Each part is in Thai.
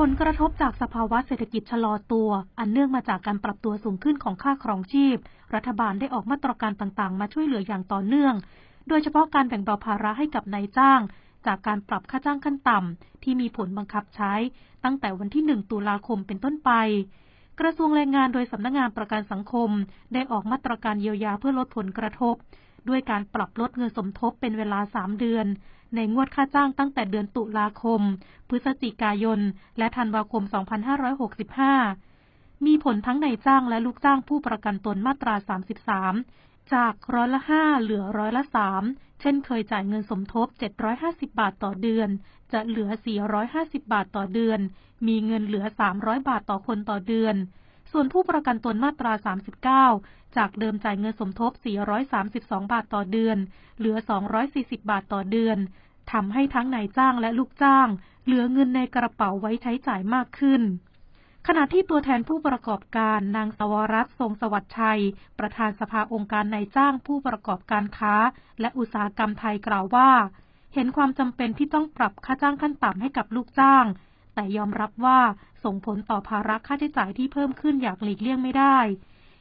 ผลกระทบจากสภาวะเศรษฐกิจชะลอตัว อันเนื่องมาจากการปรับตัวสูงขึ้นของค่าครองชีพ รัฐบาลได้ออกมาตรการต่างๆ มาช่วยเหลืออย่างต่อเนื่อง โดยเฉพาะการแบ่งเบาภาระให้กับนายจ้าง จากการปรับค่าจ้างขั้นต่ำที่มีผลบังคับใช้ ตั้งแต่วันที่ 1 ตุลาคมเป็นต้นไป กระทรวงแรงงานโดยสำนักงงานประกันสังคม ได้ออกมาตรการเยียวยาเพื่อลดผลกระทบ ด้วยการปรับลดเงินสมทบเป็นเวลา 3 เดือน ในงวดค่าจ้างตั้งแต่เดือนตุลาคม พฤศจิกายน และธันวาคม 2565 มีผลทั้งในจ้างและลูกจ้างผู้ประกันตนมาตรา 33 จากร้อยละ 5 เหลือร้อยละ 3 เช่นเคยจ่ายเงินสมทบ 750 บาทต่อเดือน จะเหลือ 450 บาทต่อเดือน มีเงินเหลือ 300 บาทต่อคนต่อเดือน ส่วนผู้ประกันตนมาตรา 39 จากเดิมจ่ายเงินสมทบ 432 บาทต่อเดือน เหลือ 240 บาทต่อเดือนทำให้ทั้งนายจ้างและลูกจ้าง เหลือเงินในกระเป๋าไว้ใช้จ่ายมากขึ้น ขณะที่ตัวแทนผู้ประกอบการนางสวรัตน์ทรงสวัสดิ์ชัย ประธานสภาองค์การนายจ้างผู้ประกอบการค้า และอุตสาหกรรมไทยกล่าวว่า เห็นความจำเป็นที่ต้องปรับค่าจ้างขั้นต่ำให้กับลูกจ้าง แต่ยอมรับว่าส่งผลต่อภาระค่าใช้จ่ายที่เพิ่มขึ้นอย่างหลีกเลี่ยงไม่ได้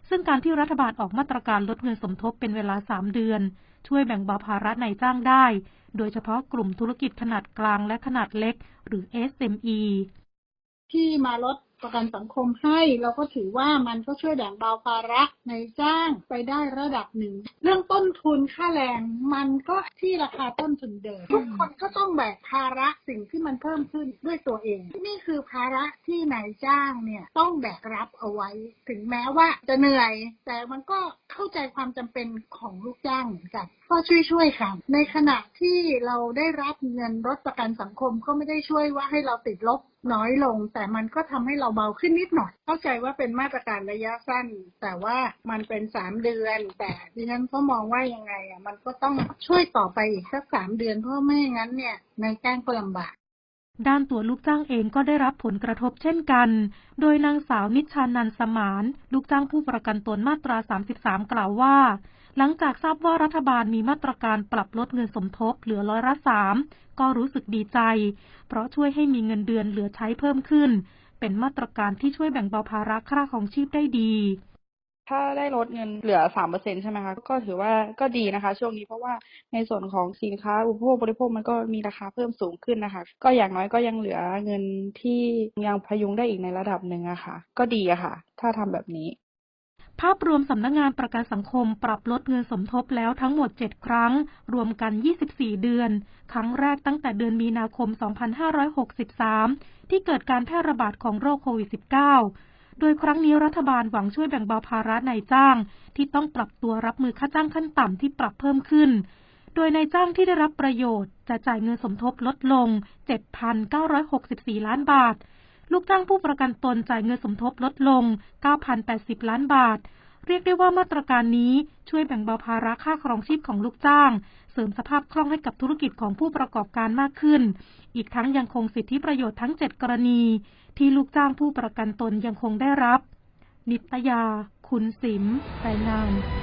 ซึ่งการที่รัฐบาลออกมาตรการลดเงินสมทบเป็นเวลา 3 เดือน ช่วยแบ่งเบาภาระนายจ้างได้ โดยเฉพาะกลุ่มธุรกิจขนาดกลางและขนาดเล็ก หรือ SME ที่มาลด ประกันสังคมให้ เราก็ถือว่ามันก็ช่วยแบ่งเบาภาระในจ้างไปได้ระดับหนึ่ง เรื่องต้นทุนค่าแรงมันก็ที่ราคาต้นทุนเดิมทุกคนก็ต้องแบกภาระสิ่งที่มันเพิ่มขึ้นด้วยตัวเอง นี่คือภาระที่นายจ้างเนี่ยต้องแบกรับเอาไว้ ถึงแม้ว่าจะเหนื่อย แต่มันก็เข้าใจความจำเป็นของลูกจ้างเหมือนกันก็ช่วยๆกันในขณะที่เราได้รับเงินลดประกันสังคมก็ไม่ได้ช่วยว่าให้เราติดลบน้อยลง แต่มันก็ทำให้เราเบาขึ้นนิดหน่อย เข้าใจว่าเป็นมาตรการระยะสั้น แต่ว่ามันเป็นสามเดือน แต่ดิฉันก็มองว่ายังไงอะมันก็ต้องช่วยต่อไปอีกสักสามเดือนเพราะไม่อย่างนั้นเนี่ยนายจ้างก็ลำบากด้านตัวลูกจ้างเองก็ได้รับผลกระทบเช่นกัน โดยนางสาวนิชชานันสมาน ลูกจ้างผู้ประกันตนมาตรา 33 กล่าวว่า หลังจากทราบว่ารัฐบาลมีมาตรการปรับลดเงินสมทบเหลือร้อยละสามก็รู้สึกดีใจ เพราะช่วยให้มีเงินเดือนเหลือใช้เพิ่มขึ้น เป็นมาตรการที่ช่วยแบ่งเบาภาระค่าของชีพได้ดีถ้าได้ลดเงินเหลือสามเปอร์เซ็นใช่ไหมคะก็ถือว่าก็ดีนะคะ ช่วงนี้เพราะว่าในส่วนของสินค้าอุปโภคบริโภคมันก็มีราคาเพิ่มสูงขึ้นนะคะ ก็อย่างน้อยก็ยังเหลือเงินที่ยังพยุงได้อีกในระดับหนึ่งอะค่ะ ก็ดีอะค่ะ ถ้าทำแบบนี้ ภาพรวมสำนักงงานประกันสังคมปรับลดเงินสมทบแล้วทั้งหมด 7 ครั้ง รวมกัน 24 เดือน ครั้งแรกตั้งแต่เดือนมีนาคม 2563 ที่เกิดการแพร่ระบาดของโรคโควิด -19 โดยครั้งนี้รัฐบาลหวังช่วยแบ่งเบาภาระนายจ้าง ที่ต้องปรับตัวรับมือค่าจ้างขั้นต่ำที่ปรับเพิ่มขึ้น โดยนายจ้างที่ได้รับประโยชน์ จะจ่ายเงินสมทบลดลง 7,964 ล้านบาท ลูกจ้างผู้ประกันตนจ่ายเงินสมทบลดลง 9,080 ล้านบาท เรียกได้ว่ามาตรการนี้ช่วยแบ่งเบาภาระค่าครองชีพของลูกจ้าง เสริมสภาพคล่องให้กับธุรกิจของผู้ประกอบการมากขึ้น อีกทั้งยังคงสิทธิประโยชน์ทั้ง 7 กรณี ที่ลูกจ้างผู้ประกันตนยังคงได้รับ นิตยา คุณสิมรายงาน